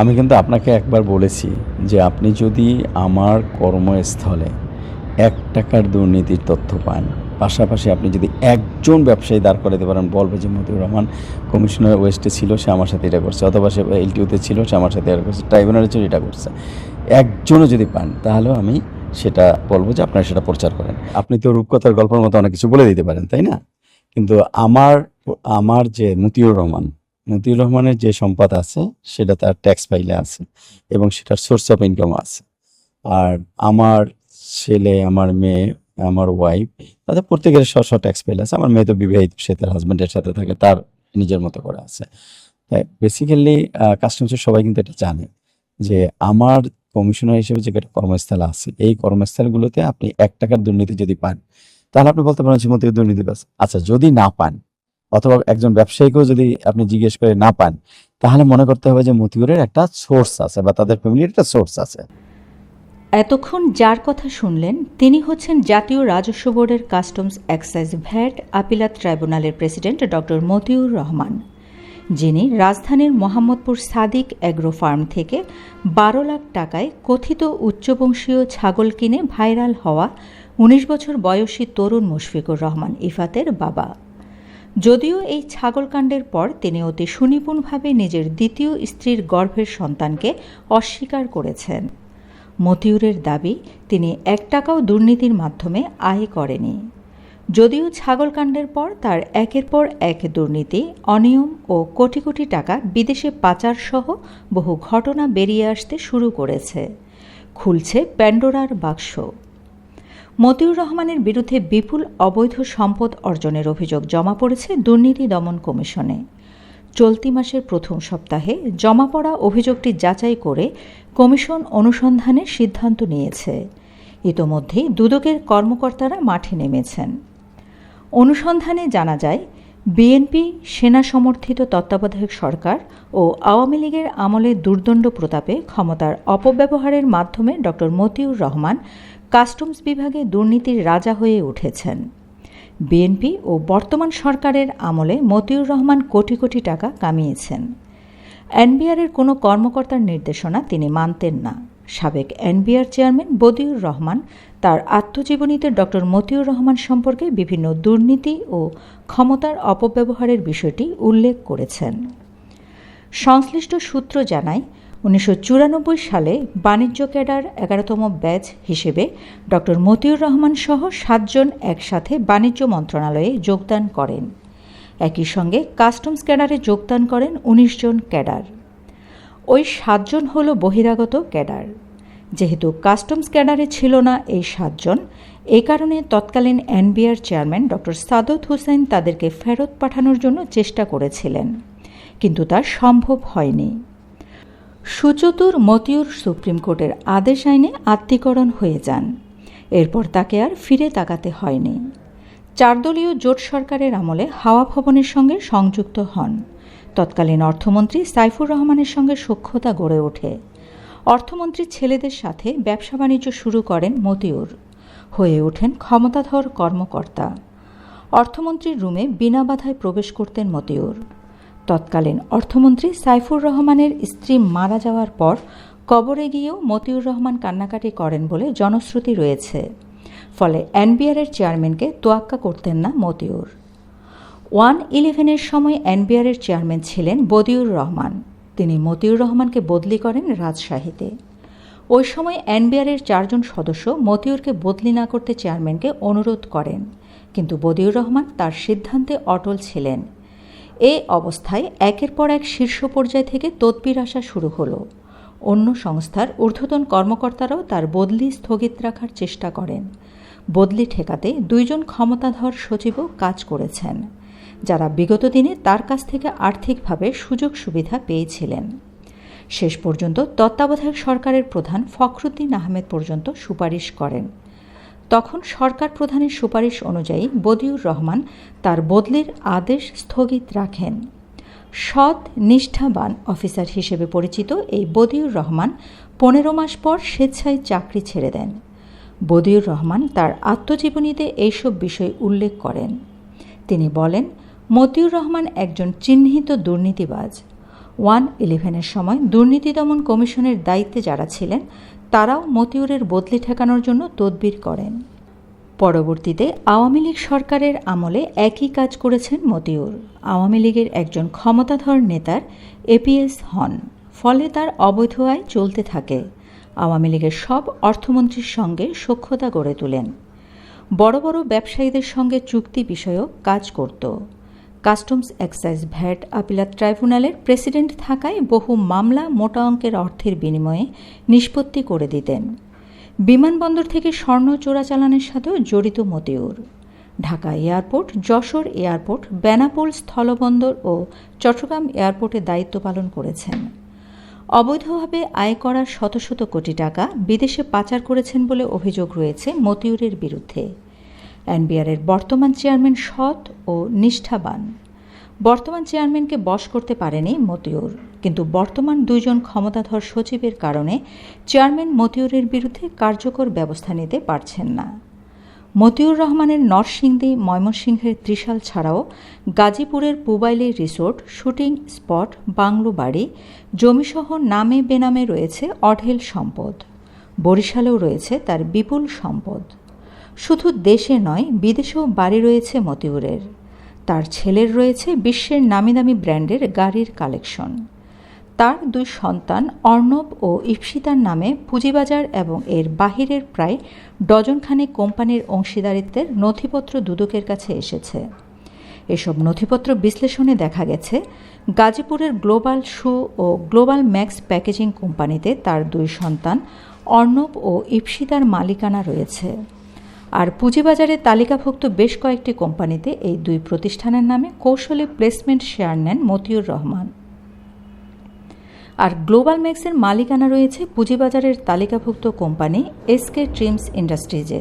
আমি কিন্তু আপনাকে একবার বলেছি যে আপনি যদি আমার কর্মস্থলে এক টাকার দুর্নীতির তথ্য পান, পাশাপাশি আপনি যদি একজন ব্যবসায়ী দাঁড় করাতে পারেন, বলবে যে মতিউর রহমান কমিশনার ওয়েস্টে ছিল, সে আমার সাথে এটা করছে, অথবা সে এলটিউতে ছিল, সে আমার সাথে এটা করছে, ট্রাইব্যুনালে ছিল, এটা করছে। একজনও যদি পান, তাহলেও আমি সেটা বলব যে আপনারা সেটা প্রচার করেন। আপনি তো রূপকথার গল্পের মতো অনেক কিছু বলে দিতে পারেন, তাই না? কিন্তু আমার আমার যে মতিউর রহমান মতিউর রহমানের যে সম্পদ আছে, সেটা তার ট্যাক্স ফাইলে আছে এবং সেটার সোর্স অফ ইনকাম আছে। আর আমার ছেলে, আমার মেয়ে, আমার ওয়াইফ তাদের প্রত্যেকের স্ব স্ব ট্যাক্স ফাইল আছে। আমার মেয়ে তো বিবাহিত, সে তার হাজব্যান্ডের সাথে থাকে, তার নিজের মতো করে আছে। তাই বেসিক্যালি কাস্টমসের সবাই কিন্তু এটা জানে যে আমার কমিশনার হিসেবে যে একটা কর্মস্থল আছে, এই কর্মস্থলগুলোতে আপনি এক টাকার দুর্নীতি যদি পান, তাহলে আপনি বলতে পারেন যে মতিউর দুর্নীতি আচ্ছা যদি না পান অথবা একজন ব্যবসায়ীকেও যদি আপনি জিজ্ঞেস করে না পান, তাহলে মনে করতে হবে যে মতিউরের একটা সোর্স আছে বা তাদের ফ্যামিলির একটা সোর্স আছে। এতক্ষণ যার কথা শুনলেন, তিনি হচ্ছেন জাতীয় রাজস্ব বোর্ডের কাস্টমস এক্সাইজ ভ্যাট আপিলাত ট্রাইব্যুনালের প্রেসিডেন্ট ডক্টর মতিউর রহমান, যিনি রাজধানীর মোহাম্মদপুর সাদিক অ্যাগ্রো ফার্ম থেকে বারো লাখ টাকায় কথিত উচ্চবংশীয় ছাগল কিনে ভাইরাল হওয়া উনিশ বছর বয়সী তরুণ মুশফিকুর রহমান ইফাতের বাবা। যদিও এই ছাগলকাণ্ডের পর তিনি অতি সুনিপুণভাবে নিজের দ্বিতীয় স্ত্রীর গর্ভের সন্তানকে অস্বীকার করেছেন। মতিউরের দাবি, তিনি এক টাকাও দুর্নীতির মাধ্যমে আয় করেনি। যদিও ছাগলকাণ্ডের পর তার একের পর এক দুর্নীতি, অনিয়ম ও কোটি কোটি টাকা বিদেশে পাচার সহ বহু ঘটনা বেরিয়ে আসতে শুরু করেছে। খুলছে প্যান্ডোরার বাক্স। মতিউর রহমানের বিরুদ্ধে বিপুল অবৈধ সম্পদ অর্জনের অভিযোগ জমা পড়েছে দুর্নীতি দমন কমিশনে। চলতি মাসের প্রথম সপ্তাহে জমা পড়া অভিযোগটি যাচাই করে কমিশন অনুসন্ধানের সিদ্ধান্ত নিয়েছে। ইতোমধ্যেই দুদকের কর্মকর্তারা মাঠে নেমেছেন। অনুসন্ধানে জানা যায় বিএনপি সেনা সমর্থিত তত্ত্বাবধায়ক সরকার ও আওয়ামী লীগের আমলে দুর্দণ্ড প্রতাপে ক্ষমতার অপব্যবহারের মাধ্যমে ড. মতিউর রহমান কাস্টমস বিভাগে দুর্নীতির রাজা হয়ে উঠেছেন। বিএনপি ও বর্তমান সরকারের আমলে মতিউর রহমান কোটি কোটি টাকা কামিয়েছেন। এনবিআরের কোনো কর্মকর্তার নির্দেশনা তিনি মানতেন না। সাবেক এনবিআর চেয়ারম্যান বদিউর রহমান, তার আত্মজীবনীতে ডক্টর মতিউর রহমান সম্পর্কে বিভিন্ন দুর্নীতি ও ক্ষমতার অপব্যবহারের বিষয়টি উল্লেখ করেছেন। সংশ্লিষ্ট সূত্র জানায়, উনিশশো চুরানব্বই সালে বাণিজ্য ক্যাডার এগারোতম ব্যাচ হিসেবে ডক্টর মতিউর রহমান সহ সাতজন একসাথে বাণিজ্য মন্ত্রণালয়ে যোগদান করেন। একই সঙ্গে কাস্টমস ক্যাডারে যোগদান করেন ১৯ জন ক্যাডার। ওই সাতজন হল বহিরাগত ক্যাডার। যেহেতু কাস্টমস ক্যাডারে ছিল না এই সাতজন, এ কারণে তৎকালীন NBR chairman doctor Sadat Hossain তাদেরকে ফেরত পাঠানোর জন্য চেষ্টা করেছিলেন, কিন্তু তা সম্ভব হয়নি। সুচতুর মতিউর সুপ্রিম কোর্টের আদেশ আইনে আত্মীকরণ হয়ে যান। এরপর তাকে আর ফিরে তাকাতে হয়নি। চারদলীয় জোট সরকারের আমলে হাওয়া ভবনের সঙ্গে সংযুক্ত হন। তৎকালীন অর্থমন্ত্রী সাইফুর রহমানের সঙ্গে সখ্যতা গড়ে ওঠে। অর্থমন্ত্রীর ছেলেদের সাথে ব্যবসা বাণিজ্য শুরু করেন মতিউর। হয়ে ওঠেন ক্ষমতাধর কর্মকর্তা। অর্থমন্ত্রীর রুমে বিনা বাধায় প্রবেশ করতেন মতিউর। তৎকালীন অর্থমন্ত্রী সাইফুর রহমানের স্ত্রী মারা যাওয়ার পর কবরে গিয়েও মতিউর রহমান কান্নাকাটি করেন বলে জনশ্রুতি রয়েছে। ফলে এনবিআরের চেয়ারম্যানকে তোয়াক্কা করতেন না মতিউর। ওয়ান ইলেভেনের সময় এনবিআরের চেয়ারম্যান ছিলেন বদিউর রহমান। তিনি মতিউর রহমানকে বদলি করেন রাজশাহীতে। ওই সময় এনবিআরের চারজন সদস্য মতিউরকে বদলি না করতে চেয়ারম্যানকে অনুরোধ করেন। কিন্তু বদিউর রহমান তার সিদ্ধান্তে অটল ছিলেন। এ অবস্থায় একের পর এক শীর্ষ পর্যায় থেকে তদবির আসা শুরু হলো। অন্য সংস্থার ঊর্ধ্বতন কর্মকর্তারাও তার বদলি স্থগিত রাখার চেষ্টা করেন। বদলি ঠেকাতে দুইজন ক্ষমতাধর সচিবও কাজ করেছেন। যারা বিগত দিনে তার কাছ থেকে আর্থিকভাবে সুযোগ সুবিধা পেয়েছিলেন। শেষ পর্যন্ত তত্ত্বাবধায়ক সরকারের প্রধান ফখরুদ্দিন আহমেদ পর্যন্ত সুপারিশ করেন। তখন সরকার প্রধানের সুপারিশ অনুযায়ী বদিউর রহমান তার বদলির আদেশ স্থগিত রাখেন। সৎ, নিষ্ঠাবান অফিসার হিসেবে পরিচিত এই বদিউর রহমান পনেরো মাস পর স্বেচ্ছায় চাকরি ছেড়ে দেন। বদিউর রহমান তার আত্মজীবনীতে এইসব বিষয় উল্লেখ করেন। তিনি বলেন মতিউর রহমান একজন চিহ্নিত দুর্নীতিবাজ। ওয়ান ইলেভেনের সময় দুর্নীতি দমন কমিশনের দায়িত্বে যারা ছিলেন, তারাও মতিউরের বদলি ঠেকানোর জন্য তদবির করেন। পরবর্তীতে আওয়ামী লীগ সরকারের আমলে একই কাজ করেছেন মতিউর। আওয়ামী লীগের একজন ক্ষমতাধর নেতার এপিএস হন, ফলে তার অবৈধ আয় চলতে থাকে। আওয়ামী লীগের সব অর্থমন্ত্রীর সঙ্গে সক্ষতা গড়ে তোলেন। বড় বড় ব্যবসায়ীদের সঙ্গে চুক্তি বিষয়ক কাজ করত। কাস্টমস এক্সাইজ ভ্যাট আপিলাত ট্রাইব্যুনালের প্রেসিডেন্ট থাকায় বহু মামলা মোটা অঙ্কের অর্থের বিনিময়ে নিষ্পত্তি করে দিতেন। বিমানবন্দর থেকে স্বর্ণ চোরাচালানের সাথেও জড়িত মতিউর। ঢাকা এয়ারপোর্ট, যশোর এয়ারপোর্ট, বেনাপোল স্থলবন্দর ও চট্টগ্রাম এয়ারপোর্টে দায়িত্ব পালন করেছেন। অবৈধভাবে আয় করা শত শত কোটি টাকা বিদেশে পাচার করেছেন বলে অভিযোগ রয়েছে মতিউরের বিরুদ্ধে। এনবিআরের বর্তমান চেয়ারম্যান সৎ ও নিষ্ঠাবান। বর্তমান চেয়ারম্যানকে বশ করতে পারেনি মতিউর, কিন্তু বর্তমান দুইজন ক্ষমতাধর সচিবের কারণে চেয়ারম্যান মতিউরের বিরুদ্ধে কার্যকর ব্যবস্থা নিতে পারছেন না। মতিউর রহমানের নরসিংদী ময়মনসিংহের ত্রিশাল ছাড়াও গাজীপুরের পুবাইলি রিসোর্ট, শুটিং স্পট, বাংলো বাড়ি, জমিসহ নামে বেনামে রয়েছে অঢেল সম্পদ। বরিশালেও রয়েছে তার বিপুল সম্পদ। শুধু দেশে নয়, বিদেশেও বাড়ি রয়েছে মতিউরের। তার ছেলের রয়েছে বিশ্বের নামি দামি ব্র্যান্ডের গাড়ির কালেকশন। তার দুই সন্তান অর্ণব ও ইপসিতার নামে পুঁজিবাজার এবং এর বাহিরের প্রায় ডজনখানে কোম্পানির অংশীদারিত্বের নথিপত্র দুদকের কাছে এসেছে। এসব নথিপত্র বিশ্লেষণে দেখা গেছে, গাজীপুরের গ্লোবাল শু ও গ্লোবাল ম্যাক্স প্যাকেজিং কোম্পানিতে তার দুই সন্তান অর্ণব ও ইপসিতার মালিকানা রয়েছে। আর পুঁজিবাজারে তালিকাভুক্ত বেশ কয়েকটি কোম্পানিতে এই দুই প্রতিষ্ঠানের নামে কৌশলে প্লেসমেন্ট শেয়ার নেন মতিউর রহমান। আর গ্লোবাল ম্যাক্সের মালিকানা রয়েছে পুঁজিবাজারের তালিকাভুক্ত কোম্পানি এসকে ট্রিমস ইন্ডাস্ট্রিজে।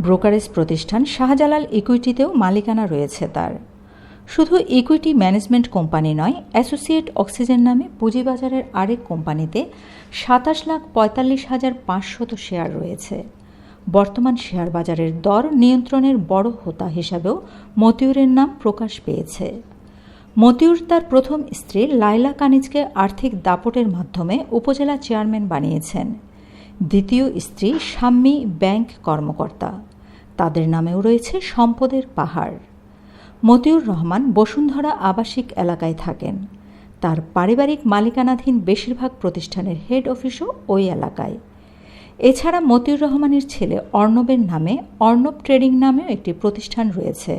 ব্রোকারেজ প্রতিষ্ঠান শাহজালাল ইকুইটিতেও মালিকানা রয়েছে তার। শুধু ইকুইটি ম্যানেজমেন্ট কোম্পানি নয়, অ্যাসোসিয়েট অক্সিজেন নামে পুঁজিবাজারের আরেক কোম্পানিতে সাতাশ লাখ পঁয়তাল্লিশ হাজার পাঁচশত শেয়ার রয়েছে। বর্তমান শেয়ার বাজারের দর নিয়ন্ত্রণের বড় হোতা হিসাবেও মতিউরের নাম প্রকাশ পেয়েছে। মতিউর তার প্রথম স্ত্রী লাইলা কানিজকে আর্থিক দাপটের মাধ্যমে উপজেলা চেয়ারম্যান বানিয়েছেন। দ্বিতীয় স্ত্রী সাম্মী ব্যাংক কর্মকর্তা। তাদের নামেও রয়েছে সম্পদের পাহাড়। মতিউর রহমান বসুন্ধরা আবাসিক এলাকায় থাকেন। তার পারিবারিক মালিকানাধীন বেশিরভাগ প্রতিষ্ঠানের হেড অফিসও ওই এলাকায়। এছাড়া মতিউর রহমানের ছেলে অর্ণবের নামে অর্ণব ট্রেডিং নামেও একটি প্রতিষ্ঠান রয়েছে।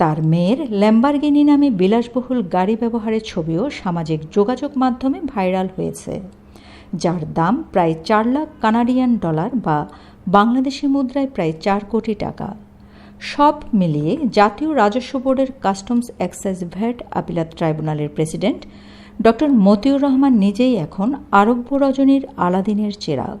তার মেয়ের ল্যাম্বারগিনি নামে বিলাসবহুল গাড়ি ব্যবহারের ছবিও সামাজিক যোগাযোগ মাধ্যমে ভাইরাল হয়েছে, যার দাম প্রায় চার লাখ কানাডিয়ান ডলার বা বাংলাদেশি মুদ্রায় প্রায় চার কোটি টাকা। সব মিলিয়ে জাতীয় রাজস্ব বোর্ডের কাস্টমস এক্সাইজ ভ্যাট আপিলাত ট্রাইব্যুনালের প্রেসিডেন্ট ডক্টর মতিউর রহমান নিজেই এখন আরব্য রজনীর আলাদিনের চেরাগ।